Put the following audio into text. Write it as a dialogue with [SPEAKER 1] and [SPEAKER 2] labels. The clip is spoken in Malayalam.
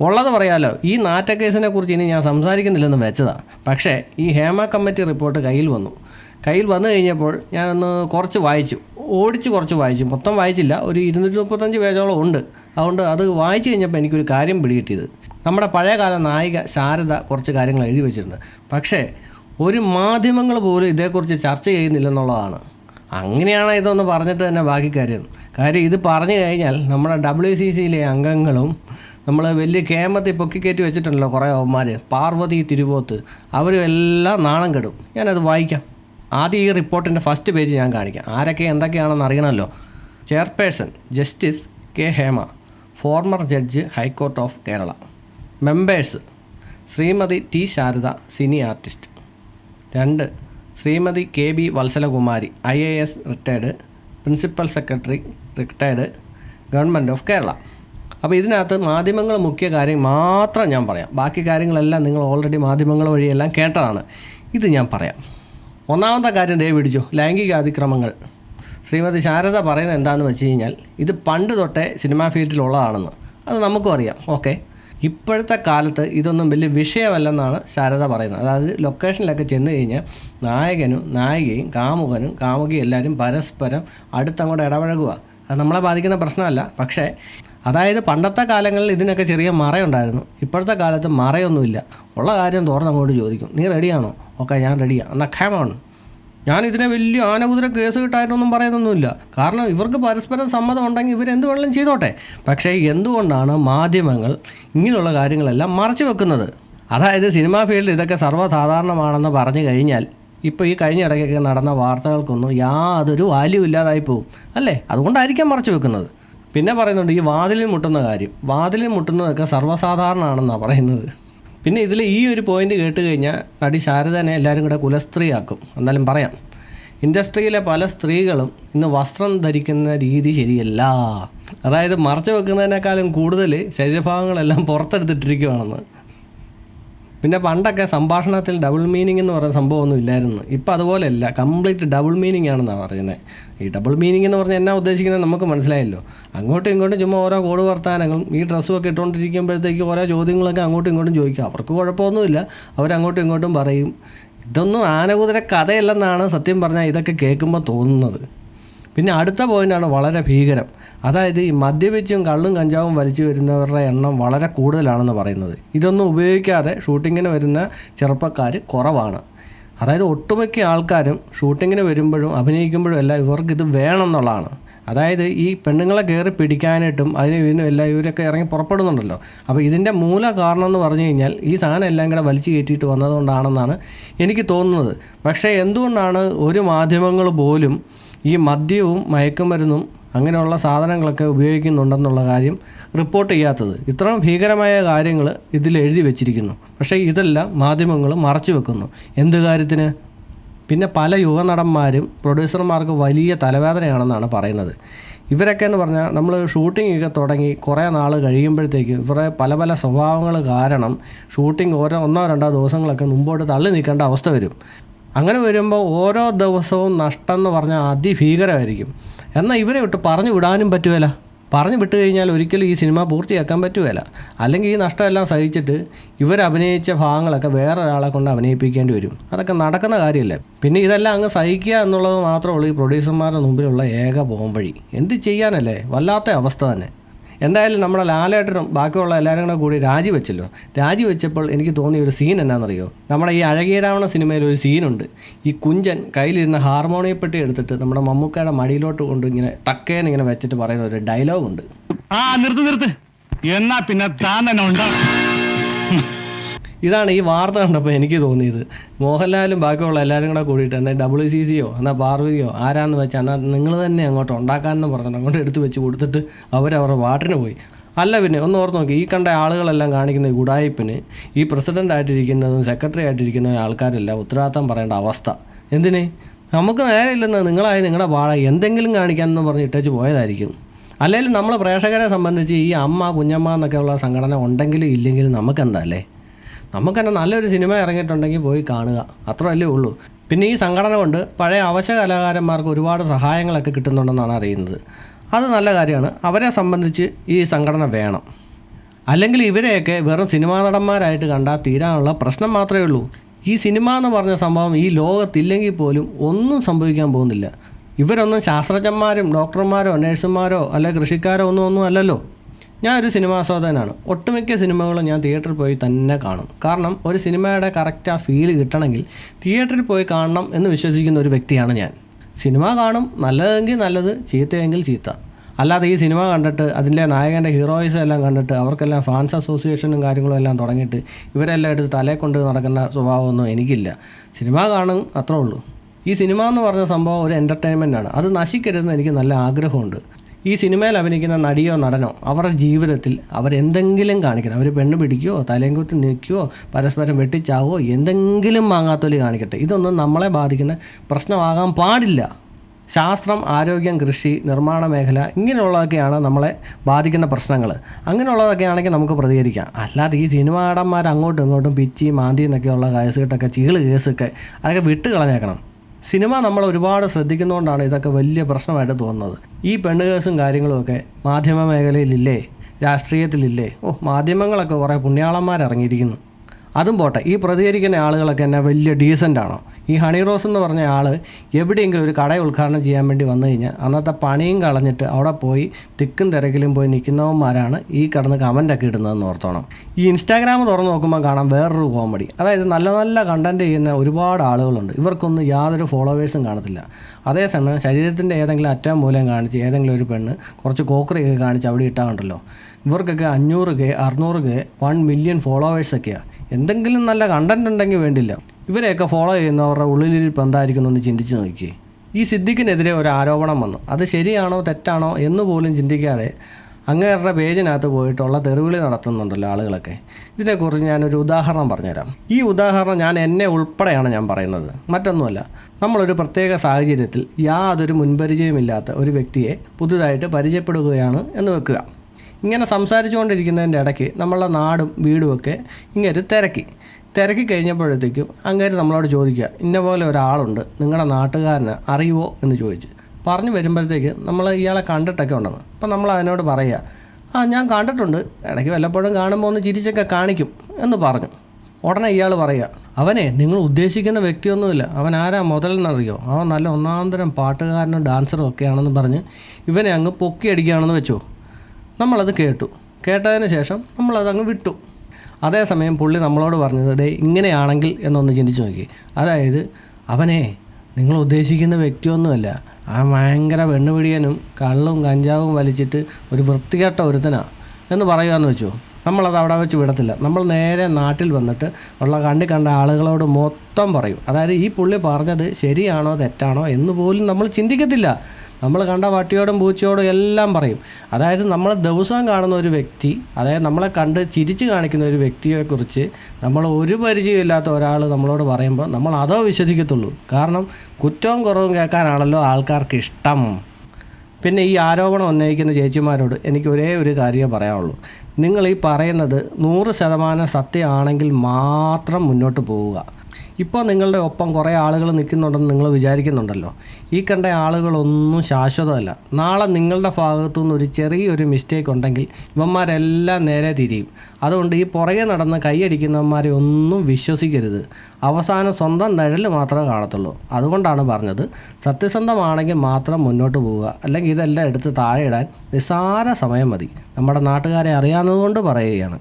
[SPEAKER 1] ഉള്ളത് പറയാലോ. ഈ നാറ്റ കേസിനെ കുറിച്ച് ഇനി ഞാൻ സംസാരിക്കുന്നില്ലെന്ന് വെച്ചതാണ് പക്ഷേ ഈ ഹേമ കമ്മിറ്റി റിപ്പോർട്ട് കയ്യിൽ വന്നു. കയ്യിൽ വന്നു കഴിഞ്ഞപ്പോൾ ഞാനൊന്ന് കുറച്ച് വായിച്ചു. ഓടിച്ച് കുറച്ച് വായിച്ചു. മൊത്തം വായിച്ചില്ല. ഒരു ഇരുന്നൂറ്റി മുപ്പത്തഞ്ച് പേജോളം ഉണ്ട്. അതുകൊണ്ട് അത് വായിച്ചു കഴിഞ്ഞപ്പോൾ എനിക്കൊരു കാര്യം പിടികിട്ടിയത്. നമ്മുടെ പഴയകാല നായിക ശാരദ കുറച്ച് കാര്യങ്ങൾ എഴുതി വെച്ചിട്ടുണ്ട്. പക്ഷേ ഒരു മാധ്യമങ്ങൾ പോലും ഇതേക്കുറിച്ച് ചർച്ച ചെയ്യുന്നില്ലെന്നുള്ളതാണ്. അങ്ങനെയാണ് ഇതൊന്ന് പറഞ്ഞിട്ട് തന്നെ ബാക്കി കാര്യം. കാര്യം ഇത് പറഞ്ഞു കഴിഞ്ഞാൽ നമ്മുടെ ഡബ്ല്യു സി സിയിലെ അംഗങ്ങളും നമ്മൾ വലിയ കേമത്തിൽ പൊക്കിക്കയറ്റി വെച്ചിട്ടുണ്ടല്ലോ കുറേ അവന്മാർ പാർവതി തിരുവോത്ത് അവരും എല്ലാം നാണം കെടും. ഞാനത് വായിക്കാം. ആദ്യം ഈ റിപ്പോർട്ടിന്റെ ഫസ്റ്റ് പേജ് ഞാൻ കാണിക്കാം. ആരൊക്കെ എന്തൊക്കെയാണെന്ന് അറിയണമല്ലോ. Chairperson justice K Hema former judge high court of Kerala. Members Shrimati T Sharada cine artist. രണ്ട് Shrimati K B Vatsalakumari I A S retired principal secretary retired government of Kerala. അപ്പോൾ ഇതിനകത്ത് മാധ്യമങ്ങൾ മുഖ്യ കാര്യം മാത്രം ഞാൻ പറയാം. ബാക്കി കാര്യങ്ങളെല്ലാം നിങ്ങൾ ഓൾറെഡി മാധ്യമങ്ങൾ വഴിയെല്ലാം കേട്ടതാണ്. ഇത് ഞാൻ പറയാം. ഒന്നാമത്തെ കാര്യം ദേ പിടിച്ചു ലൈംഗിക അതിക്രമങ്ങൾ. ശ്രീമതി ശാരദ പറയുന്നത് എന്താണെന്ന് വെച്ച് കഴിഞ്ഞാൽ ഇത് പണ്ട് തൊട്ടേ സിനിമാ ഫീൽഡിലുള്ളതാണെന്ന്. അത് നമുക്കും അറിയാം. ഓക്കെ. ഇപ്പോഴത്തെ കാലത്ത് ഇതൊന്നും വലിയ വിഷയമല്ലെന്നാണ് ശാരദ പറയുന്നത്. അതായത് ലൊക്കേഷനിലൊക്കെ ചെന്ന് കഴിഞ്ഞാൽ നായകനും നായികയും കാമുകനും കാമുകിയും എല്ലാവരും പരസ്പരം അടുത്തങ്ങോട്ട് ഇടപഴകുക. അത് നമ്മളെ ബാധിക്കുന്ന പ്രശ്നമല്ല. പക്ഷേ അതായത് പണ്ടത്തെ കാലങ്ങളിൽ ഇതിനൊക്കെ ചെറിയ മറയുണ്ടായിരുന്നു. ഇപ്പോഴത്തെ കാലത്ത് മറയൊന്നുമില്ല. ഉള്ള കാര്യം തുറന്നങ്ങോട്ട് ചോദിക്കും. നീ റെഡിയാണോ ഓക്കെ ഞാൻ റെഡിയാണ് എന്നാൽ ഖേമാണ് ഞാൻ ഇതിനെ വലിയ ആനകുതിര കേസ് കിട്ടായിട്ടൊന്നും പറയുന്നൊന്നുമില്ല. കാരണം ഇവർക്ക് പരസ്പരം സമ്മതം ഉണ്ടെങ്കിൽ ഇവർ എന്ത് വേണമെങ്കിലും ചെയ്തോട്ടെ. പക്ഷേ എന്തുകൊണ്ടാണ് മാധ്യമങ്ങൾ ഇങ്ങനെയുള്ള കാര്യങ്ങളെല്ലാം മറച്ചു വെക്കുന്നത്? അതായത് സിനിമാ ഫീൽഡിൽ ഇതൊക്കെ സർവസാധാരണമാണെന്ന് പറഞ്ഞു കഴിഞ്ഞാൽ ഇപ്പോൾ ഈ കഴിഞ്ഞ ഇടയ്ക്കൊക്കെ നടന്ന വാർത്തകൾക്കൊന്നും യാതൊരു വാല്യൂ ഇല്ലാതായി പോകും അല്ലേ? അതുകൊണ്ടായിരിക്കാം മറച്ചു വെക്കുന്നത്. പിന്നെ പറയുന്നുണ്ട് ഈ വാതിലിൽ മുട്ടുന്ന കാര്യം. വാതിലിൽ മുട്ടുന്നതൊക്കെ സർവസാധാരണമാണെന്നാണ് പറയുന്നത്. പിന്നെ ഇതിൽ ഈ ഒരു പോയിന്റ് കേട്ട് കഴിഞ്ഞാൽ നടി ശാരദനെ എല്ലാവരും കൂടെ കുലസ്ത്രീയാക്കും. എന്നാലും പറയാം. ഇൻഡസ്ട്രിയിലെ പല സ്ത്രീകളും ഇന്ന് വസ്ത്രം ധരിക്കുന്ന രീതി ശരിയല്ല. അതായത് മറച്ചു വെക്കുന്നതിനേക്കാളും കൂടുതൽ ശരീരഭാഗങ്ങളെല്ലാം പുറത്തെടുത്തിട്ടിരിക്കുകയാണെന്ന് പിന്നെ പണ്ടൊക്കെ സംഭാഷണത്തിൽ ഡബിൾ മീനിങ് എന്ന് പറയുന്ന സംഭവമൊന്നും ഇല്ലായിരുന്നു. ഇപ്പം അതുപോലെയല്ല കംപ്ലീറ്റ് ഡബിൾ മീനിങ് ആണെന്നാണ് പറയുന്നത് ഈ ഡബിൾ മീനിങ് എന്ന് പറഞ്ഞാൽ എന്നാ ഉദ്ദേശിക്കുന്നത് നമുക്ക് മനസ്സിലായല്ലോ. അങ്ങോട്ടും ഇങ്ങോട്ടും ചുമ്മാ ഓരോ കോഡ് വർത്താനങ്ങളും ഈ ഡ്രസ്സുമൊക്കെ ഇട്ടുകൊണ്ടിരിക്കുമ്പോഴത്തേക്ക് ഓരോ ചോദ്യങ്ങളൊക്കെ അങ്ങോട്ടും ഇങ്ങോട്ടും ചോദിക്കും. അവർക്ക് കുഴപ്പമൊന്നുമില്ല. അവരങ്ങോട്ടും ഇങ്ങോട്ടും പറയും. ഇതൊന്നും ആനകുതിര കഥയല്ലെന്നാണ് സത്യം പറഞ്ഞാൽ ഇതൊക്കെ കേൾക്കുമ്പോൾ തോന്നുന്നത്. പിന്നെ അടുത്ത പോയിന്റാണ് വളരെ ഭീകരം. അതായത് ഈ മദ്യപിച്ചും കള്ളും കഞ്ചാവും വലിച്ചു വരുന്നവരുടെ എണ്ണം വളരെ കൂടുതലാണെന്ന് പറയുന്നത്. ഇതൊന്നും ഉപയോഗിക്കാതെ ഷൂട്ടിങ്ങിന് വരുന്ന ചെറുപ്പക്കാർ കുറവാണ്. അതായത് ഒട്ടുമിക്ക ആൾക്കാരും ഷൂട്ടിങ്ങിന് വരുമ്പോഴും അഭിനയിക്കുമ്പോഴും എല്ലാം ഇവർക്ക് ഇത് വേണം എന്നുള്ളതാണ് അതായത് ഈ പെണ്ണുങ്ങളെ കയറി പിടിക്കാനായിട്ടും അതിന് ഇതിനും എല്ലാം ഇവരൊക്കെ ഇറങ്ങി പുറപ്പെടുന്നുണ്ടല്ലോ. അപ്പോൾ ഇതിന്റെ മൂല കാരണം എന്ന് പറഞ്ഞു കഴിഞ്ഞാൽ ഈ സാധനം എല്ലാം കൂടെ വലിച്ചു കയറ്റിയിട്ട് വന്നതുകൊണ്ടാണെന്നാണ് എനിക്ക് തോന്നുന്നത്. പക്ഷേ എന്തുകൊണ്ടാണ് ഒരു മാധ്യമങ്ങൾ പോലും ഈ മദ്യവും മയക്കുമരുന്നും അങ്ങനെയുള്ള സാധനങ്ങളൊക്കെ ഉപയോഗിക്കുന്നുണ്ടെന്നുള്ള കാര്യം റിപ്പോർട്ട് ചെയ്യാത്തത്. ഇത്രയും ഭീകരമായ കാര്യങ്ങൾ ഇതിൽ എഴുതി വെച്ചിരിക്കുന്നു. പക്ഷേ ഇതെല്ലാം മാധ്യമങ്ങൾ മറച്ചു വെക്കുന്നു. എന്ത് കാര്യത്തിന്? പിന്നെ പല യുവനടന്മാരും പ്രൊഡ്യൂസർമാർക്ക് വലിയ തലവേദനയാണെന്നാണ് പറയുന്നത്. ഇവരൊക്കെ എന്ന് പറഞ്ഞാൽ നമ്മൾ ഷൂട്ടിംഗ് ഒക്കെ തുടങ്ങി കുറേ നാൾ കഴിയുമ്പോഴത്തേക്കും ഇവരെ പല പല സ്വഭാവങ്ങൾ കാരണം ഷൂട്ടിംഗ് ഓരോ ഒന്നോ രണ്ടോ ദിവസങ്ങളൊക്കെ മുമ്പോട്ട് തള്ളി നിൽക്കേണ്ട അവസ്ഥ വരും. അങ്ങനെ വരുമ്പോൾ ഓരോ ദിവസവും നഷ്ടം എന്ന് പറഞ്ഞാൽ അതിഭീകരമായിരിക്കും. എന്നാൽ ഇവരെ വിട്ട് പറഞ്ഞു വിടാനും പറ്റുമല്ല പറഞ്ഞു വിട്ട് കഴിഞ്ഞാൽ ഒരിക്കലും ഈ സിനിമ പൂർത്തിയാക്കാൻ പറ്റുകയില്ല അല്ലെങ്കിൽ ഈ നഷ്ടമെല്ലാം സഹിച്ചിട്ട് ഇവർ അഭിനയിച്ച ഭാഗങ്ങളൊക്കെ വേറെ ഒരാളെ കൊണ്ട് അഭിനയിപ്പിക്കേണ്ടി വരും. അതൊക്കെ നടക്കുന്ന കാര്യമല്ലേ. പിന്നെ ഇതെല്ലാം അങ്ങ് സഹിക്കുക എന്നുള്ളത് മാത്രമേ ഉള്ളൂ ഈ പ്രൊഡ്യൂസർമാരുടെ മുമ്പിലുള്ള ഏക പോംവഴി എന്ത് ചെയ്യാനല്ലേ? വല്ലാത്ത അവസ്ഥ തന്നെ. എന്തായാലും നമ്മുടെ ലാലേട്ടനും ബാക്കിയുള്ള എല്ലാവരും കൂടെ കൂടി രാജിവെച്ചല്ലോ. രാജിവെച്ചപ്പോൾ എനിക്ക് തോന്നിയ ഒരു സീൻ എന്നാണെന്നറിയോ നമ്മുടെ ഈ അഴകീരാവണ സിനിമയിൽ ഒരു സീനുണ്ട് ഈ കുഞ്ചൻ കയ്യിലിരുന്ന ഹാർമോണിയപ്പെട്ടി എടുത്തിട്ട് നമ്മുടെ മമ്മൂക്കയുടെ മടിയിലോട്ട് കൊണ്ട് ഇങ്ങനെ ടക്കേന്ന് ഇങ്ങനെ വെച്ചിട്ട് പറയുന്ന ഒരു ഡയലോഗുണ്ട്
[SPEAKER 2] ആ നിർത്ത് നിർത്ത്. എന്നാ പിന്നെ താൻ തന്നെ ഉണ്ടാവും
[SPEAKER 1] ഇതാണ് ഈ വാർത്ത കണ്ടപ്പോൾ എനിക്ക് തോന്നിയത്. മോഹൻലാലും ബാക്കിയുള്ള എല്ലാവരും കൂടെ കൂടിയിട്ട് എന്നാൽ ഡബ്ല്യു സി സിയോ എന്നാൽ പാർവതിയോ ആരാന്ന് വെച്ചാൽ എന്നാൽ നിങ്ങൾ തന്നെ അങ്ങോട്ട് ഉണ്ടാക്കാമെന്ന് പറഞ്ഞിട്ട് അങ്ങോട്ട് എടുത്ത് വെച്ച് കൊടുത്തിട്ട് അവരവരുടെ വാട്ടിന് പോയി. അല്ല പിന്നെ ഒന്ന് ഓർത്ത് നോക്കി ഈ കണ്ട ആളുകളെല്ലാം കാണിക്കുന്ന ഗുഡായിപ്പിന് ഈ പ്രസിഡന്റ് ആയിട്ടിരിക്കുന്നതും സെക്രട്ടറി ആയിട്ടിരിക്കുന്ന ആൾക്കാരെല്ലാം ഉത്തരവാദിത്തം പറയേണ്ട അവസ്ഥ. എന്തിന്? നമുക്ക് നേരെ ഇല്ലെന്ന് നിങ്ങളായി നിങ്ങളുടെ വാഴ എന്തെങ്കിലും കാണിക്കാമെന്ന് പറഞ്ഞ് ഇട്ടേച്ച് പോയതായിരിക്കും. അല്ലെങ്കിൽ നമ്മൾ പ്രേക്ഷകരെ സംബന്ധിച്ച് ഈ അമ്മ കുഞ്ഞമ്മ എന്നൊക്കെയുള്ള സംഘടന ഉണ്ടെങ്കിലും ഇല്ലെങ്കിലും നമുക്കെന്താ അല്ലേ? നമുക്ക് തന്നെ നല്ലൊരു സിനിമ ഇറങ്ങിയിട്ടുണ്ടെങ്കിൽ പോയി കാണുക. അത്രയല്ലേ ഉള്ളൂ. പിന്നെ ഈ സംഘടന കൊണ്ട് പഴയ അവശ കലാകാരന്മാർക്ക് ഒരുപാട് സഹായങ്ങളൊക്കെ കിട്ടുന്നുണ്ടെന്നാണ് അറിയുന്നത്. അത് നല്ല കാര്യമാണ്. അവരെ സംബന്ധിച്ച് ഈ സംഘടന വേണം. അല്ലെങ്കിൽ ഇവരെയൊക്കെ വെറും സിനിമാ നടന്മാരായിട്ട് കണ്ടാൽ തീരാനുള്ള പ്രശ്നം മാത്രമേ ഉള്ളൂ. ഈ സിനിമ എന്ന് പറഞ്ഞ സംഭവം ഈ ലോകത്തില്ലെങ്കിൽ പോലും ഒന്നും സംഭവിക്കാൻ പോകുന്നില്ല. ഇവരൊന്നും ശാസ്ത്രജ്ഞന്മാരും ഡോക്ടർമാരോ നഴ്സുമാരോ അല്ലെ കൃഷിക്കാരോ ഒന്നും ഒന്നും അല്ലല്ലോ. ഞാനൊരു സിനിമാസ്വാദകനാണ് ഒട്ടുമിക്ക സിനിമകളും ഞാൻ തിയേറ്ററിൽ പോയി തന്നെ കാണും. കാരണം ഒരു സിനിമയുടെ കറക്റ്റ് ആ ഫീൽ കിട്ടണമെങ്കിൽ തിയേറ്ററിൽ പോയി കാണണം എന്ന് വിശ്വസിക്കുന്ന ഒരു വ്യക്തിയാണ് ഞാൻ. സിനിമ കാണും. നല്ലതെങ്കിൽ നല്ലത് ചീത്തയെങ്കിൽ ചീത്ത. അല്ലാതെ ഈ സിനിമ കണ്ടിട്ട് അതിന്റെ നായകന്റെ ഹീറോയിസ് എല്ലാം കണ്ടിട്ട് അവർക്കെല്ലാം ഫാൻസ് അസോസിയേഷനും കാര്യങ്ങളും എല്ലാം തുടങ്ങിയിട്ട് ഇവരെല്ലാം എടുത്ത് തലയെ കൊണ്ട് നടക്കുന്ന സ്വഭാവമൊന്നും എനിക്കില്ല. സിനിമ കാണും അത്രേ ഉള്ളൂ. ഈ സിനിമ എന്ന് പറഞ്ഞ സംഭവം ഒരു എന്റർടൈൻമെന്റ് ആണ്. അത് നശിക്കരുതെന്ന് എനിക്ക് നല്ല ആഗ്രഹമുണ്ട്. ഈ സിനിമയിൽ അഭിനയിക്കുന്ന നടിയോ നടനോ അവരുടെ ജീവിതത്തിൽ അവരെന്തെങ്കിലും കാണിക്കണം. അവർ പെണ്ണ് പിടിക്കുകയോ തലയും കുത്തി നിൽക്കുകയോ പരസ്പരം വെട്ടിച്ചാവോ എന്തെങ്കിലും മാങ്ങാത്തൊലി കാണിക്കട്ടെ. ഇതൊന്നും നമ്മളെ ബാധിക്കുന്ന പ്രശ്നമാകാൻ പാടില്ല. ശാസ്ത്രം ആരോഗ്യം കൃഷി നിർമ്മാണ മേഖല ഇങ്ങനെയുള്ളതൊക്കെയാണ് നമ്മളെ ബാധിക്കുന്ന പ്രശ്നങ്ങൾ. അങ്ങനെയുള്ളതൊക്കെ ആണെങ്കിൽ നമുക്ക് പ്രതികരിക്കാം. അല്ലാതെ ഈ സിനിമാടന്മാർ അങ്ങോട്ടും ഇങ്ങോട്ടും പിച്ചി മാന്തി എന്നൊക്കെയുള്ള കേസുകെട്ടൊക്കെ ചീൾ കേസൊക്കെ അതൊക്കെ വിട്ട് കളഞ്ഞേക്കണം സിനിമ നമ്മൾ ഒരുപാട് ശ്രദ്ധിക്കുന്നതുകൊണ്ടാണ് ഇതൊക്കെ വലിയ പ്രശ്നമായിട്ട് തോന്നുന്നത്. ഈ പെണ്ണ് കേസും കാര്യങ്ങളുമൊക്കെ മാധ്യമ മേഖലയിലില്ലേ? രാഷ്ട്രീയത്തിലില്ലേ? ഓ മാധ്യമങ്ങളൊക്കെ കുറേ പുണ്യാളന്മാർ ഇറങ്ങിയിരിക്കുന്നു അതും പോട്ടെ ഈ പ്രതികരിക്കുന്ന ആളുകളൊക്കെ എന്നെ വലിയ ഡീസന്റ് ആണോ? ഈ ഹണി റോസ് എന്ന് പറഞ്ഞ ആൾ എവിടെയെങ്കിലും ഒരു കട ഉദ്ഘാടനം ചെയ്യാൻ വേണ്ടി വന്നു കഴിഞ്ഞാൽ അന്നത്തെ പണിയും കളഞ്ഞിട്ട് അവിടെ പോയി തിക്കും തിരക്കിലും പോയി നിൽക്കുന്നവന്മാരാണ് ഈ കടന്ന് കമന്റൊക്കെ ഇടുന്നതെന്ന് ഓർത്തോണം. ഈ ഇൻസ്റ്റാഗ്രാം തുറന്ന് നോക്കുമ്പോൾ കാണാം വേറൊരു കോമഡി അതായത് നല്ല നല്ല കണ്ടന്റ് ചെയ്യുന്ന ഒരുപാട് ആളുകളുണ്ട്. ഇവർക്കൊന്നും യാതൊരു ഫോളോവേഴ്സും കാണത്തില്ല. അതേസമയം ശരീരത്തിന്റെ ഏതെങ്കിലും അറ്റം മൂലം കാണിച്ച് ഏതെങ്കിലും ഒരു പെണ്ണ് കുറച്ച് കോക്കറിയൊക്കെ കാണിച്ച് അവിടെ ഇട്ടാണ്ടല്ലോ ഇവർക്കൊക്കെ അഞ്ഞൂറ് കെ അറുന്നൂറ് കെ വൺ മില്യൺ ഫോളോവേഴ്സൊക്കെയാണ് എന്തെങ്കിലും നല്ല കണ്ടന്റ് ഉണ്ടെങ്കിൽ വേണ്ടില്ല. ഇവരെയൊക്കെ ഫോളോ ചെയ്യുന്നവരുടെ ഉള്ളിലിരിപ്പ് എന്തായിരിക്കും എന്ന് ചിന്തിച്ച് നോക്കി ഈ സിദ്ദിഖിനെതിരെ ഒരു ആരോപണം വന്നു. അത് ശരിയാണോ തെറ്റാണോ എന്ന് പോലും ചിന്തിക്കാതെ അങ്ങേരുടെ പേജിനകത്ത് പോയിട്ടുള്ള തെറിവിളി നടത്തുന്നുണ്ടല്ലോ ആളുകളൊക്കെ. ഇതിനെക്കുറിച്ച് ഞാനൊരു ഉദാഹരണം പറഞ്ഞുതരാം. ഈ ഉദാഹരണം ഞാൻ എന്നെ ഉൾപ്പെടെയാണ് ഞാൻ പറയുന്നത്. മറ്റൊന്നുമല്ല. നമ്മളൊരു പ്രത്യേക സാഹചര്യത്തിൽ യാതൊരു മുൻപരിചയമില്ലാത്ത ഒരു വ്യക്തിയെ പുതുതായിട്ട് പരിചയപ്പെടുകയാണ് എന്ന് വെക്കുക. ഇങ്ങനെ സംസാരിച്ചുകൊണ്ടിരിക്കുന്നതിന്റെ ഇടയ്ക്ക് നമ്മളുടെ നാടും വീടും ഒക്കെ ഇങ്ങനെ തിരക്കി. തിരക്കി കഴിഞ്ഞപ്പോഴത്തേക്കും അങ്ങേര് നമ്മളോട് ചോദിക്കുക ഇന്ന പോലെ ഒരാളുണ്ട് നിങ്ങളുടെ നാട്ടുകാരന് അറിയുമോ എന്ന് ചോദിച്ച്. പറഞ്ഞു വരുമ്പോഴത്തേക്ക് നമ്മൾ ഇയാളെ കണ്ടിട്ടൊക്കെ ഉണ്ടെന്ന്. അപ്പം നമ്മൾ അതിനോട് പറയുക ആ ഞാൻ കണ്ടിട്ടുണ്ട്. ഇടയ്ക്ക് വല്ലപ്പോഴും കാണുമ്പോൾ ഒന്ന് ചിരിച്ചൊക്കെ കാണിക്കും എന്ന് പറഞ്ഞു. ഉടനെ ഇയാൾ പറയുക അവനെ നിങ്ങൾ ഉദ്ദേശിക്കുന്ന വ്യക്തിയൊന്നുമില്ല. അവൻ ആരാ മുതലെന്നറിയോ? അവൻ നല്ല ഒന്നാന്തരം പാട്ടുകാരനും ഡാൻസറും ഒക്കെയാണെന്ന് പറഞ്ഞ് ഇവനെ അങ്ങ് പൊക്കിയടിക്കുകയാണെന്ന് വെച്ചോ? നമ്മളത് കേട്ടു. കേട്ടതിന് ശേഷം നമ്മളത് അങ്ങ് വിട്ടു അതേസമയം പുള്ളി നമ്മളോട് പറഞ്ഞത് ദേ ഇങ്ങനെയാണെങ്കിൽ എന്നൊന്ന് ചിന്തിച്ച് നോക്കി. അതായത് അവനെ നിങ്ങൾ ഉദ്ദേശിക്കുന്ന വ്യക്തിയൊന്നുമല്ല. ആ ഭയങ്കര പെണ്ണുപിടിയനും കള്ളും കഞ്ചാവും വലിച്ചിട്ട് ഒരു വൃത്തികെട്ട ഒരുത്തനാണ് എന്ന് പറയുകയെന്ന് വെച്ചു. നമ്മളത് അവിടെ വെച്ച് വിടത്തില്ല. നമ്മൾ നേരെ നാട്ടിൽ വന്നിട്ട് ഉള്ള കണ്ടി കണ്ട ആളുകളോട് മൊത്തം പറയും. അതായത് ഈ പുള്ളി പറഞ്ഞത് ശരിയാണോ തെറ്റാണോ എന്ന് പോലും നമ്മൾ ചിന്തിക്കത്തില്ല. നമ്മൾ കണ്ട പട്ടിയോടും പൂച്ചയോടും എല്ലാം പറയും. അതായത് നമ്മളെ ദിവസവും കാണുന്ന ഒരു വ്യക്തി അതായത് നമ്മളെ കണ്ട് ചിരിച്ച് കാണിക്കുന്ന ഒരു വ്യക്തിയെക്കുറിച്ച് നമ്മൾ ഒരു പരിചയമില്ലാത്ത ഒരാൾ നമ്മളോട് പറയുമ്പോൾ നമ്മൾ അതോ വിശ്വസിക്കത്തുള്ളൂ. കാരണം കുറ്റവും കുറവും കേൾക്കാനാണല്ലോ ആൾക്കാർക്ക് ഇഷ്ടം. പിന്നെ ഈ ആരോപണം ഉന്നയിക്കുന്ന ചേച്ചിമാരോട് എനിക്ക് ഒരേ ഒരു കാര്യമേ പറയാനുള്ളൂ. നിങ്ങൾ ഈ പറയുന്നത് നൂറ് ശതമാനം സത്യമാണെങ്കിൽ മാത്രം മുന്നോട്ട് പോവുക. ഇപ്പോൾ നിങ്ങളുടെ ഒപ്പം കുറേ ആളുകൾ നിൽക്കുന്നുണ്ടെന്ന് നിങ്ങൾ വിചാരിക്കുന്നുണ്ടല്ലോ. ഈ കണ്ട ആളുകളൊന്നും ശാശ്വതമല്ല. നാളെ നിങ്ങളുടെ ഭാഗത്തു നിന്ന് ഒരു ചെറിയൊരു മിസ്റ്റേക്ക് ഉണ്ടെങ്കിൽ ഇവന്മാരെല്ലാം നേരെ തിരിയും. അതുകൊണ്ട് ഈ പുറകെ നടന്ന് കൈയടിക്കുന്നവന്മാരെ ഒന്നും വിശ്വസിക്കരുത്. അവസാനം സ്വന്തം നിഴൽ മാത്രമേ കാണത്തുള്ളൂ. അതുകൊണ്ടാണ് പറഞ്ഞത് സത്യസന്ധമാണെങ്കിൽ മാത്രം മുന്നോട്ട് പോവുക. അല്ലെങ്കിൽ ഇതെല്ലാം എടുത്ത് താഴെ ഇടാൻ നിസ്സാര സമയം മതി. നമ്മുടെ നാട്ടുകാരെ അറിയാവുന്നതുകൊണ്ട് പറയുകയാണ്.